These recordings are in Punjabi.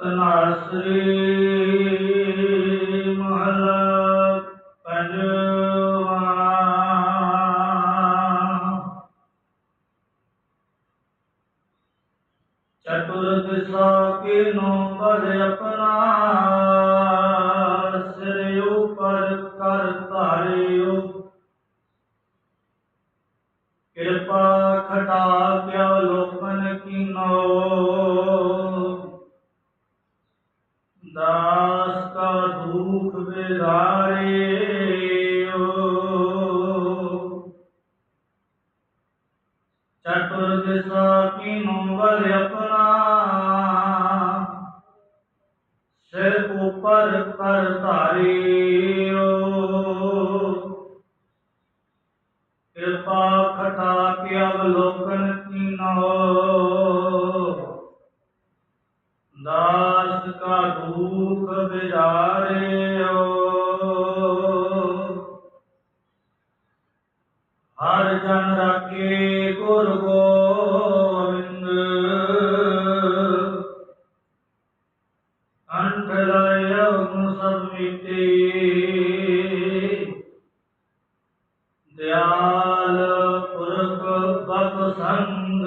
ਤਨਾਸਰੀ ਮਹਲਾ ਪੰਜਵਾ ਚਤੁਰ ਦਿਸਾ ਕੇ ਨੋ ਬਰ ਆਪਣਾ ਕਿਆ ਲੋਕਨ ਕੀਨੋ ਦਾਸ ਕਾ ਦੁਖ ਬਿਦਾਰਿਓ ਚਤੁਰ ਦਿਸਾ ਕੀਨੋ ਬਲ ਆਪਣਾ ਸਿਰ ਉਪਰ ਕਰ ਧਾਰਿਓ ਕਿਰਪਾ ਖਟਾ ਕੇ ਅਵਲੋਕਨ ਕੀਨੋ ਦਾਸ ਕਾ ਦੁਖ ਬਿਜਾਰਿਓ ਹਰ ਜਨ ਰਾਖੇ ਗੁਰ ਗੋਬਿੰਦ। ਅੰਠ ਲਾਇਓ ਸਭ ਮਿਟੇ। ਦਿਆਲ ਪੁਰਖ ਬਖ ਸੰਗ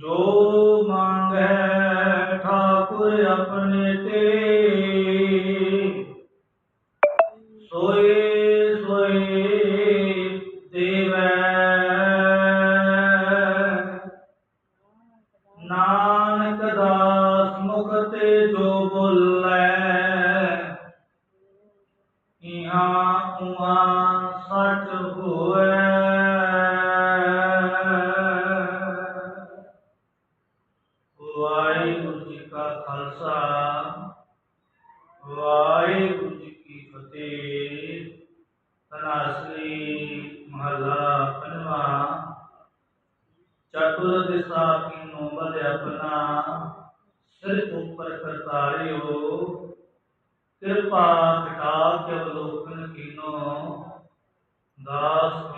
ਜੋ ਮੰਗੈ ਠਾਕੁਰ ਆਪਣੇ ਤੇ, ਸੋਏ ਸੋਏ ਦੇਵੈ। ਨਾਨਕ ਦਾਸ ਮੁਖ ਤੇ ਜੋ ਬੋਲੇ, ਇਹਾਂ ਉਹਾਂ ਵਾਹਿਗੁਰੂ ਜੀ ਕਾ ਖਾਲਸਾ, ਵਾਹਿਗੁਰੂ ਜੀ ਕੀ ਫਤਿਹ। ਤਨਾਸਰੀ ਮਹਲਾ ਪੰਜਵਾ। ਚਤੁਰ ਦਿਸਾ ਕੀਨੋ ਬਲ ਆਪਣਾ ਸਿਰ ਉੱਪਰ ਕਰਤਾਰਿਓ। ਕਿਰਪਾ ਘਟਾ ਕੇ ਅਵਲੋਕਨ ਕੀਨੋ, ਦਾਸ